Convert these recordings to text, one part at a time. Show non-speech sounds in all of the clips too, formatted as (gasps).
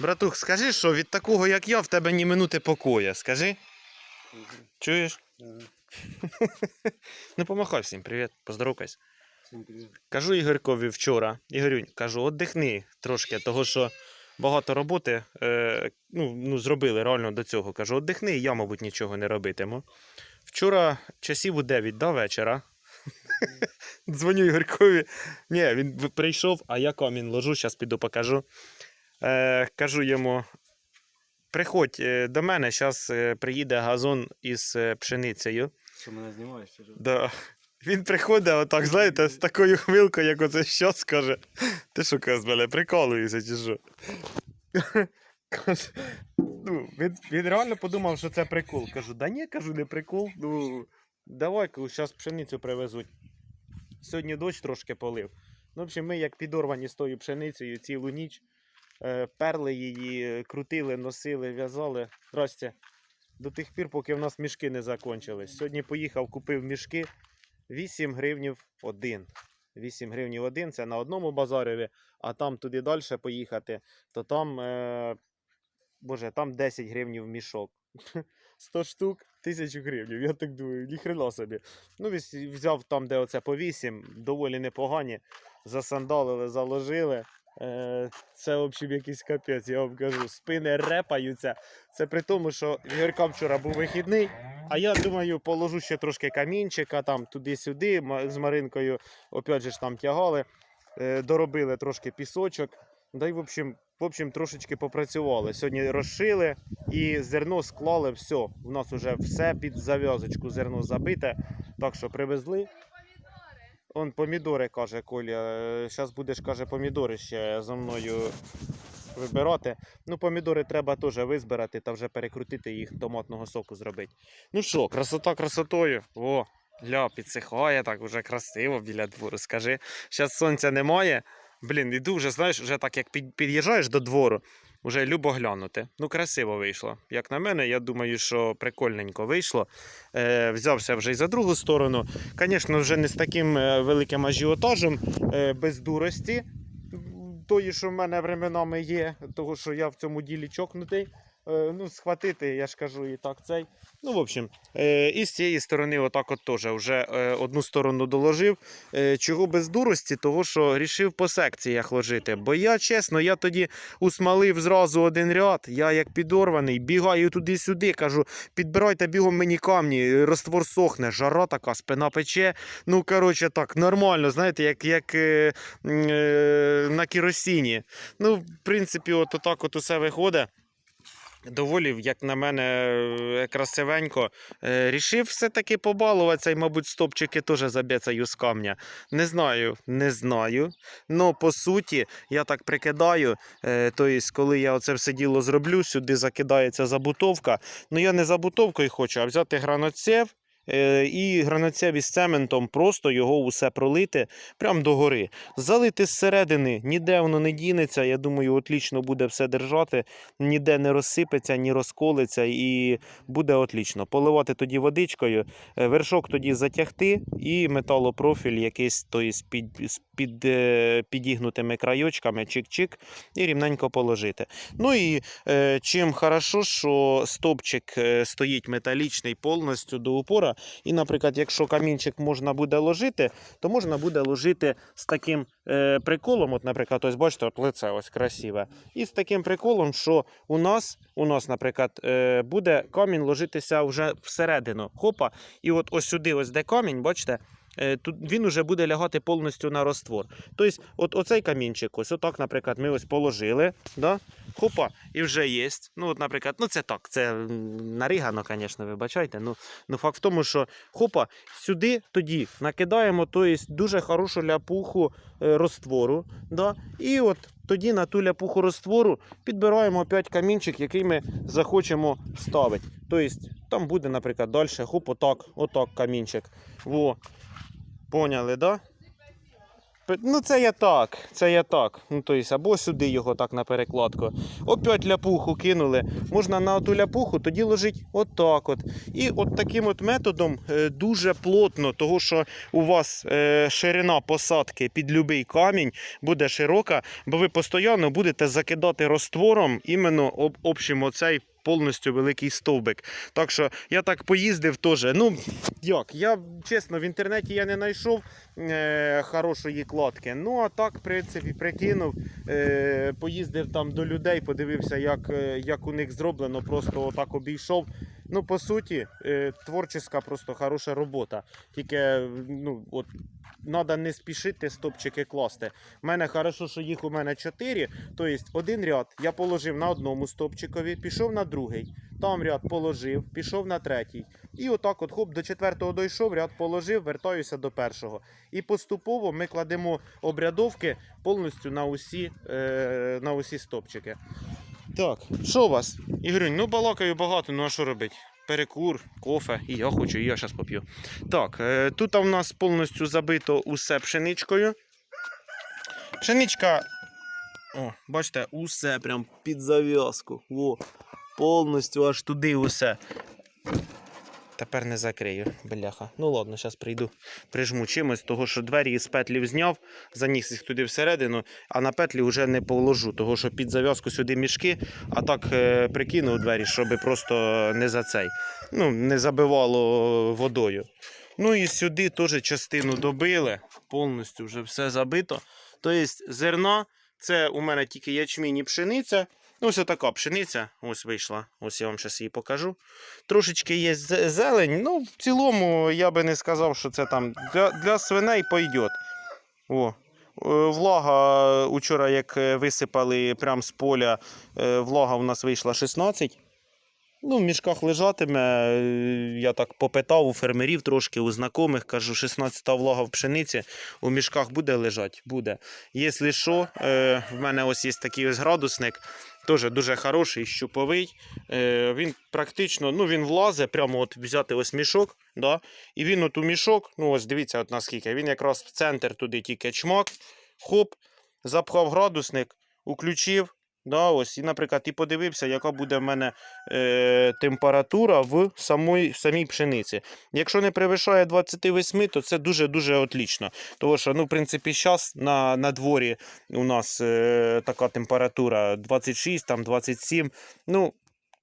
Братух, скажи, що від такого, як я, в тебе ні минути покоя. Скажи. Чуєш? (laughs) Ну помахай всім, привіт, поздоровкайся. Кажу Ігоркові вчора, Ігорюнь, кажу, отдихни трошки, того що багато роботи е, ну, ну, зробили реально до цього. Кажу, отдихни, я, мабуть, нічого не робитиму. Вчора часів у 9 до вечора. (laughs) Дзвоню Ігоркові. Ні, він прийшов, а я камінь ложу, зараз піду покажу. Е, кажу йому: приходь е, до мене, зараз приїде газон із е, пшеницею. Що мене знімаєш? Що? Да. Він приходить отак, знаєте, з такою хвилкою, як оце що скаже. Ти що каз мене прикалуєшся чи що? Ну, він, він реально подумав, що це прикол. Кажу, да ні, кажу, не прикол. Ну, давай, кажу, зараз пшеницю привезуть. Сьогодні дощ трошки полив. Ну, в общем, ми як підорвані з тою пшеницею цілу ніч. Е, перли її, крутили, носили, в'язали. Здрасте. До тих пір, поки в нас мішки не закончились. Сьогодні поїхав, купив мішки 8 гривнів один. 8 гривнів один це на одному базареві, а там туди далі поїхати, то там, е, боже, там 10 гривнів мішок. (laughs) 100 штук, 1000 гривень. Я так думаю, ніхрена собі. Ну, взяв там, де оце по 8, доволі непогані. Засандалили, заложили. Е, це, в общем, якийсь капець, я вам кажу. Спини репаються. Це при тому, що в вчора був вихідний, а я думаю, положу ще трошки камінчика там туди-сюди. З Маринкою, опять же ж там тягали, е, доробили трошки пісочок. Да й, в общем, в общем, трошечки попрацювали. Сьогодні розшили і зерно склали, все. У нас вже все під зав'язочку зерно забите. Так що привезли. Он помідори, каже Коля. Зараз будеш, каже, помідори ще за мною вибирати. Ну, помідори треба теж визбирати та вже перекрутити їх томатного соку зробити. Ну що, красота красотою. О, ля, підсихає так уже красиво біля двору. Скажи. Зараз сонця немає. Блін, іду вже, знаєш, вже так як під'їжджаєш до двору, вже любо глянути. Ну, красиво вийшло. Як на мене, я думаю, що прикольненько вийшло. Е, взявся вже й за другу сторону. Звісно, вже не з таким е, великим ажіотажем, е, без дурості. Тої, що в мене временами є, того, що я в цьому ділі чокнутий. Е, ну, схватити, я ж кажу, і так цей. Ну, в общем, е, і з цієї сторони, отак от теж вже е, одну сторону доложив. Чого без дурості? Того, що рішив по секціях ложити. Бо я, чесно, я тоді усмалив зразу один ряд. Я як підорваний, бігаю туди-сюди, кажу, підбирайте бігом мені камні, роствор сохне, жара така, спина пече. Ну, коротше, так, нормально, знаєте, як, як е, е, на керосині. Ну, в принципі, от отак от усе виходить. Доволі, як на мене, е, красивенько. Е, Рішив все-таки побалуватися і, мабуть, стопчики теж заб'ється з камня. Не знаю, не знаю. Ну, по суті, я так прикидаю. Тобто, коли я оце все діло зроблю, сюди закидається забутовка. Ну, я не забутовкою хочу, а взяти граноцев. Е, І граноцев з цементом просто його усе пролити прямо до гори. Залити зсередини, ніде воно не дінеться. Я думаю, отлічно буде все держати, ніде не розсипеться, ні розколиться, і буде отлічно. Поливати тоді водичкою, е, вершок тоді затягти, і металопрофіль якийсь з під, під, е, підігнутими крайочками, чик-чик, і рівненько положити. Ну і е, чим хорошо, що стопчик е, стоїть металічний повністю до упора. І, наприклад, якщо камінчик можна буде ложити, то можна буде ложити з таким е, приколом. От, наприклад, ось бачите, от лице ось красиве. І з таким приколом, що у нас, у нас, наприклад, е, буде камінь ложитися вже всередину. Хопа, і от ось сюди, ось де камінь, бачите. Е, Тут він уже буде лягати повністю на роствор. Тобто, от оцей камінчик, ось отак, наприклад, ми ось положили, да? хопа, і вже є. Ну, от, наприклад, ну це так, це м, наригано, звісно, вибачайте. Ну, ну факт в тому, що хопа, сюди тоді накидаємо тобто, дуже хорошу ляпуху е, розтвору. Да? І от тоді на ту ляпуху розтвору підбираємо опять камінчик, який ми захочемо вставити. Тобто там буде, наприклад, далі, хоп, отак, отак камінчик. Во. Поняли, да? Ну, це я так, це я так. Ну, тобто, або сюди його так на перекладку. Опять ляпуху кинули. Можна на ту ляпуху тоді ложить отак от. І от таким от методом е, дуже плотно, того що у вас е, ширина посадки під любий камінь буде широка, бо ви постійно будете закидати розтвором іменно об, общим оцей повністю великий стовбик. Так що я так поїздив теж. Ну, як? Я чесно, в інтернеті я не знайшов е, хорошої кладки. Ну, а так, в принципі, прикинув, е, поїздив там до людей, подивився, як, е, як у них зроблено, просто отак обійшов. Ну, по суті, е, творческа, просто хороша робота. Тільки ну, от, треба не спішити стопчики класти. У мене хорошо, що їх у мене чотири. Тобто один ряд я положив на одному стопчикові, пішов на другий. Там ряд положив, пішов на третій. І отак, от хоп, до четвертого дійшов, ряд положив, вертаюся до першого. І поступово ми кладемо обрядовки повністю на усі, е, на усі стопчики. Так, що у вас? Ігорюнь, ну балакаю багато, ну а що робити? Перекур, кофе, і я хочу, і я зараз поп'ю. Так, е, тут у нас повністю забито усе пшеничкою. Пшеничка. О, бачите, усе прям під зав'язку. Повністю аж туди усе. Тепер не закрию, бляха. Ну ладно, зараз прийду, прижму чимось, того що двері із петлів зняв, заніс їх туди всередину, а на петлі вже не положу, того що під зав'язку сюди мішки, а так е, прикинув двері, щоб просто не за цей. Ну, не забивало водою. Ну і сюди теж частину добили, повністю вже все забито. Тобто зерна, це у мене тільки ячмінь і пшениця. Ну, Ось така пшениця, ось вийшла. Ось я вам зараз її покажу. Трошечки є зелень. Ну, в цілому я би не сказав, що це там для, для свиней пойде. О. е, Влага учора, як е, висипали прямо з поля, е, влага у нас вийшла 16. Ну, в мішках лежатиме. е, Я так попитав у фермерів трошки, у знайомих, кажу, 16 та влага в пшениці у мішках буде лежати? Буде. Якщо що, е, в мене ось є такий ось градусник, теж дуже хороший, щуповий. Е, він практично ну, він влазить, прямо от взяти ось мішок, да? і він от у мішок, ну ось дивіться, от наскільки, він якраз в центр туди тільки чмак, хоп, запхав градусник, уключив. Да, ось, і, наприклад, і подивився, яка буде в мене е, температура в самій, самій пшениці. Якщо не перевищає 28, то це дуже-дуже отлично. Тому що, ну, в принципі, зараз на, на дворі у нас е, така температура 26, там 27. Ну,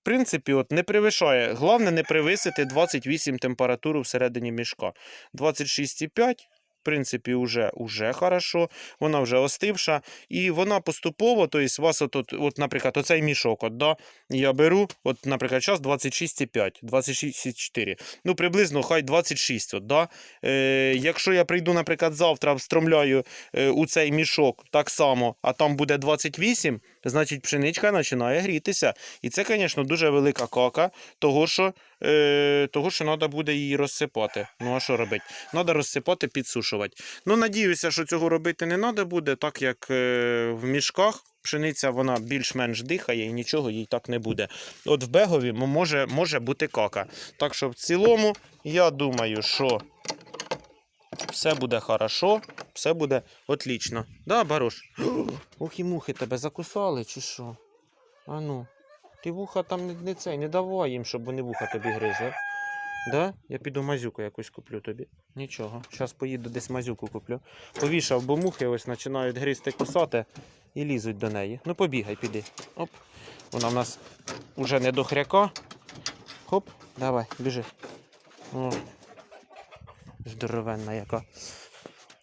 в принципі, от не перевищає. Головне не перевисити 28 температуру всередині мішка. 26,5. В принципі, вже, уже хорошо, вона вже остивша, і вона поступово, тобто, у вас, от, от, от, наприклад, оцей мішок, от, да, я беру, от, наприклад, час 26,5, 26,4, ну, приблизно хай 26, от, да. Е, якщо я прийду, наприклад, завтра встромляю е, у цей мішок так само, а там буде 28, значить пшеничка починає грітися. І це, звісно, дуже велика кака, того що, е, того, що треба буде її розсипати. Ну, а що робити? Треба розсипати, підсушувати. Ну, надіюся, що цього робити не треба буде, так як е, в мішках. Пшениця вона більш-менш дихає і нічого їй так не буде. От в бегові може, може бути кака. Так що в цілому, я думаю, що все буде хорошо, все буде отлично. Да, Барош? (gasps) Ох і мухи тебе закусали, чи що? А ну, ти вуха там не, не цей, не давай їм, щоб вони вуха тобі гризли. Да? Я піду мазюку якусь куплю тобі. Нічого. Зараз поїду десь мазюку куплю. Повішав, бо мухи ось починають гризти кусати і лізуть до неї. Ну побігай, піди. Оп. Вона в нас уже не до хряка. Хоп, давай, біжи. О. Здоровенна яка.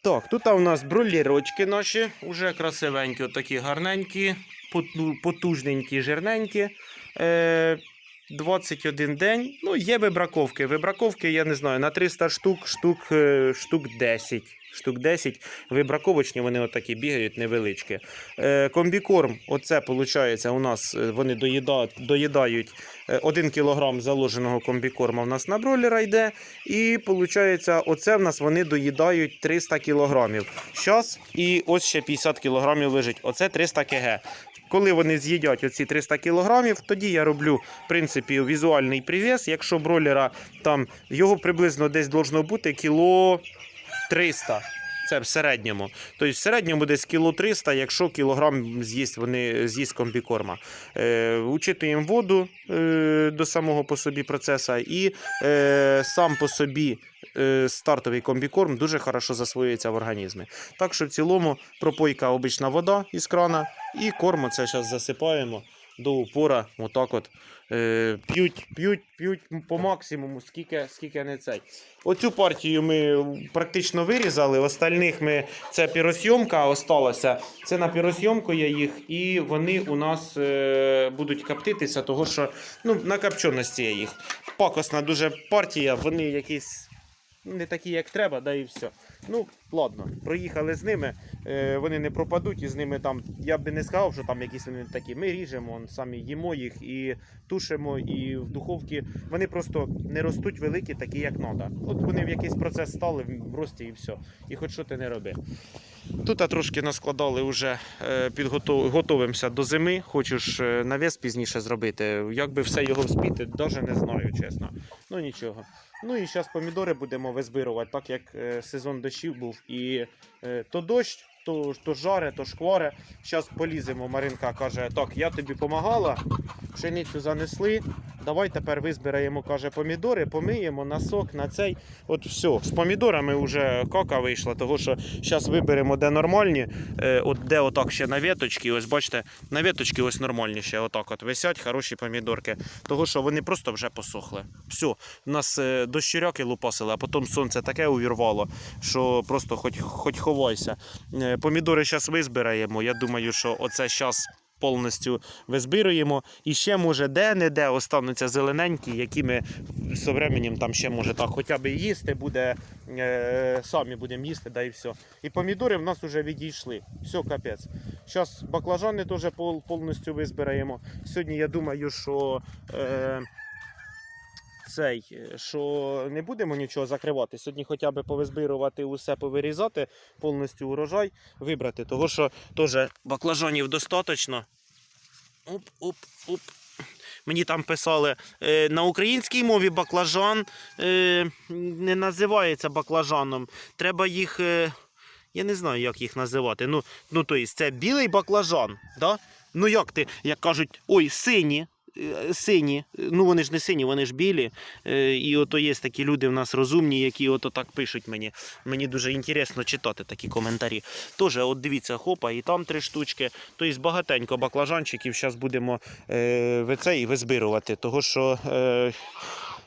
Так, тут у нас бролірочки наші, уже красивенькі, такі гарненькі, потужненькі, жирненькі. Е, 21 день. Ну, є вибраковки. Вибраковки, я не знаю, на 300 штук, штук, е, штук 10. Штук 10. Вибраковочні вони отакі бігають невеличкі. Е, комбікорм, оце виходить, у нас е, вони доїдають, доїдають 1 кг заложеного комбікорма в нас на бройлера йде. І виходить, оце в нас вони доїдають 300 кг. Щас, і ось ще 50 кг лежить. Оце 300 кг. Коли вони з'їдять оці 300 кг, тоді я роблю в принципі візуальний привес. Якщо бройлера там його приблизно десь должно бути кіло 300. Це в середньому. Тобто в середньому десь кіло 300, якщо кілограм з'їсть вони з'їсть комбікорма. Е, учитуємо воду е, до самого по собі процесу, і е, сам по собі е, стартовий комбікорм дуже хорошо засвоюється в організмі. Так що в цілому пропойка обична вода із крана, і корм це зараз засипаємо до упора. Отак от. Е, п'ють, п'ють, п'ють по максимуму, скільки, скільки не цей. Оцю партію ми практично вирізали. Остальних ми це піросйомка осталася. Це на піросйомку я їх, і вони у нас е, будуть коптитися, того що ну, на копченості я їх. Пакосна дуже партія, вони якісь не такі, як треба, да і все. Ну, ладно, проїхали з ними, е, вони не пропадуть, і з ними там. Я би не сказав, що там якісь вони такі. Ми ріжемо, самі їмо їх і тушимо, і в духовці. Вони просто не ростуть великі, такі, як треба. От вони в якийсь процес стали в рості і все. І хоч що ти не роби. Тут трошки наскладали вже е, готовимося до зими. Ж е, пізніше зробити. Як би все його вспіти, навіть не знаю, чесно. Ну нічого. Ну і зараз помідори будемо визбирувати, так як е, сезон дощів був. І е, то дощ, то, то жаре, то шкваре. Зараз поліземо. Маринка каже: так, я тобі допомагала, пшеницю занесли. Давай тепер визбираємо, каже, помідори, помиємо на сок, на цей. От все, з помідорами вже кака вийшла, того що зараз виберемо де нормальні, е, от де отак ще на веточки. Ось бачите, на веточки ось нормальні ще отак от висять хороші помідорки. Того що вони просто вже посохли. Все, у нас е, дощиряки лупасили, а потім сонце таке увірвало, що просто хоч, хоч ховайся. Е, Помідори зараз визбираємо. Я думаю, що оце зараз повністю визбируємо. І ще, може, де-не-де остануться зелененькі, які ми з временем там ще може так хоча б їсти буде, е, самі будемо їсти, да і все. І помідори в нас вже відійшли. Все, капець. Зараз баклажани теж повністю визбираємо. Сьогодні я думаю, що. Е, цей, що не будемо нічого закривати. Сьогодні хоча б повизбирувати усе, повирізати, повністю урожай вибрати. Того що теж баклажанів достатньо. Оп, оп, оп. Мені там писали е, на українській мові баклажан е, не називається баклажаном. Треба їх. Е, я не знаю, як їх називати. Ну, ну то есть, це білий баклажан. Да? Ну як ти, як кажуть, ой, сині. Е, Сині, ну вони ж не сині, вони ж білі. Е, І ото є такі люди в нас розумні, які ото так пишуть мені. Мені дуже інтересно читати такі коментарі. Тоже, от дивіться, хопа, і там три штучки. Тобто багатенько баклажанчиків зараз будемо е, ви визбирувати. Того що е,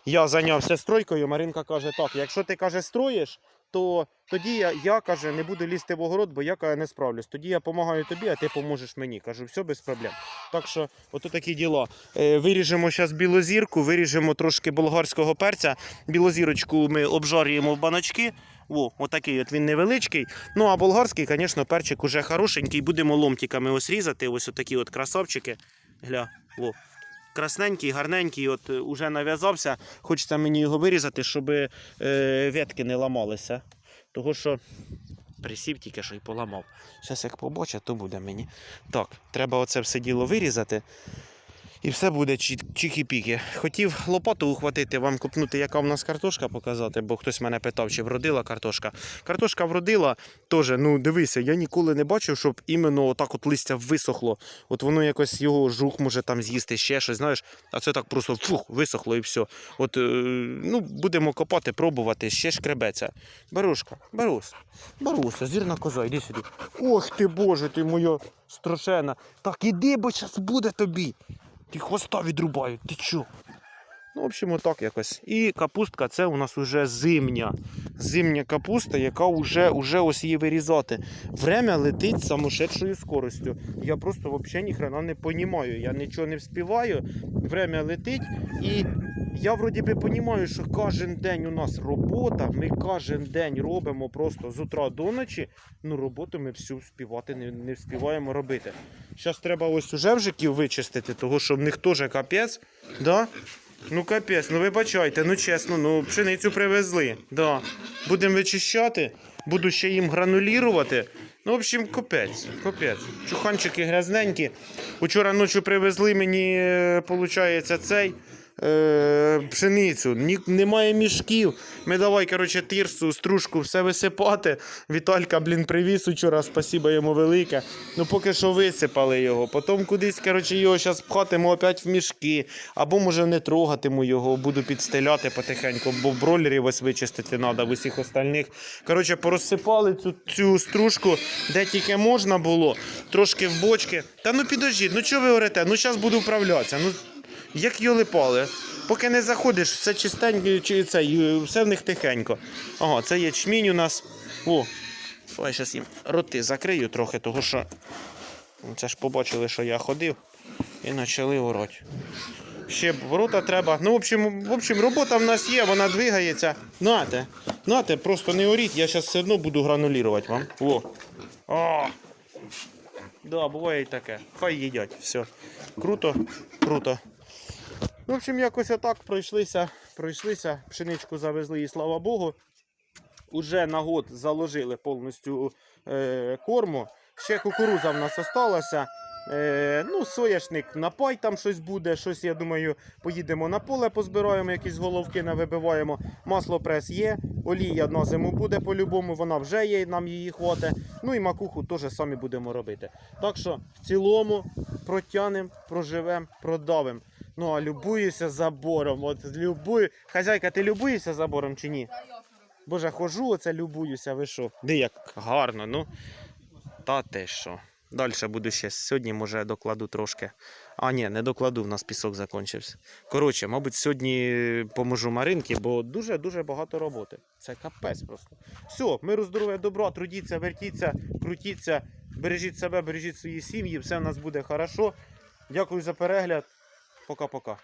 я зайнявся стройкою, Маринка каже, так, якщо ти каже, строїш, то тоді я, я каже, не буду лізти в огород, бо я каже, не справлюсь. Тоді я допомагаю тобі, а ти поможеш мені. Кажу, все без проблем. Так що, ото такі діла. Е, виріжемо зараз білозірку, виріжемо трошки болгарського перця. Білозірочку ми обжарюємо в баночки. О, отакий от він невеличкий. Ну а болгарський, звісно, перчик уже хорошенький. Будемо ломтиками ось різати. Ось отакі от красавчики. Гля, о. Красненький, гарненький, от е, уже нав'язався. Хочеться мені його вирізати, щоб е, ветки не ламалися. Того що присів тільки що й поламав. Зараз як побачу, то буде мені. Так, треба оце все діло вирізати. І все буде чі- чікі-піки. Хотів лопату ухватити, вам купнути, яка в нас картошка показати, бо хтось мене питав, чи вродила картошка. Картошка вродила теж, ну дивися, я ніколи не бачив, щоб іменно отак от листя висохло. От воно якось його жук може там з'їсти ще щось, знаєш, а це так просто фух, висохло і все. От, е, ну, будемо копати, пробувати, ще шкребеться. Барушка, Барус, Баруся, зірна коза, іди сюди. Ох ти боже, ти моя страшена. Так іди, бо зараз буде тобі. Ти хвоста відрубають, ти чо? Ну, в общем, отак якось. І капустка це у нас уже зимня. Зимня капуста, яка вже, вже ось її вирізати. Время летить самошедшою скоростю. Я просто взагалі ніхрена не розумію. Я нічого не вспіваю. Время летить і я вроді би розумію, що кожен день у нас робота. Ми кожен день робимо просто з утра до ночі. Ну, роботу ми всю вспівати не, не вспіваємо робити. Зараз треба ось уже вжиків вичистити, того що в них теж капець. Да? Ну капець, ну вибачайте, ну чесно, ну пшеницю привезли. Да. Будемо вичищати, буду ще їм гранулірувати. Ну, в общем, капець, капець. Чуханчики грязненькі. Учора ночі привезли мені, виходить, цей е, пшеницю. Ні, немає мішків. Ми давай, коротше, тирсу, стружку, все висипати. Віталька, блін, привіз учора, спасіба йому велике. Ну поки що висипали його. Потім кудись, коротше, його зараз пхатиму опять в мішки. Або може не трогатиму його, буду підстеляти потихеньку, бо бройлерів ось вичистити треба в усіх остальних. Коротше, порозсипали цю, цю стружку, де тільки можна було, трошки в бочки. Та ну підождіть, ну чого ви орете? Ну зараз буду вправлятися. Ну, як йоли пали. Поки не заходиш, все чистенько, чи це, все в них тихенько. Ага, це ячмінь у нас. О, давай зараз їм роти закрию трохи, того що це ж побачили, що я ходив і почали орати. Ще ворота треба. Ну, в общем, в общем, робота в нас є, вона двигається. Нате, нате, просто не оріть, я зараз все одно буду гранулірувати вам. О. О. Да, буває і таке. Хай їдять. Все. Круто, круто. В общем, якось отак пройшлися, пройшлися, пшеничку завезли і слава Богу. Уже на год заложили повністю е, корму. Ще кукуруза в нас осталася. Е, ну, соняшник на пай там щось буде. Щось, я думаю, поїдемо на поле, позбираємо, якісь головки навибиваємо. Масло прес є, олія на зиму буде по-любому, вона вже є, нам її хватить. Ну і макуху теж самі будемо робити. Так що в цілому протягнемо, проживемо, продавимо. Ну а любуюся забором. От любую. Хазяйка, ти любуєшся забором чи ні? Боже, хожу, оце любуюся, ви що? Де як гарно, ну. Та те що. Далі буду ще сьогодні, може, докладу трошки. А, ні, не докладу, в нас пісок закінчився. Коротше, мабуть, сьогодні поможу Маринці, бо дуже-дуже багато роботи. Це капець просто. Все, миру, здоров'я, добра, трудіться, вертіться, крутіться, бережіть себе, бережіть свої сім'ї, все в нас буде хорошо. Дякую за перегляд. Пока-пока.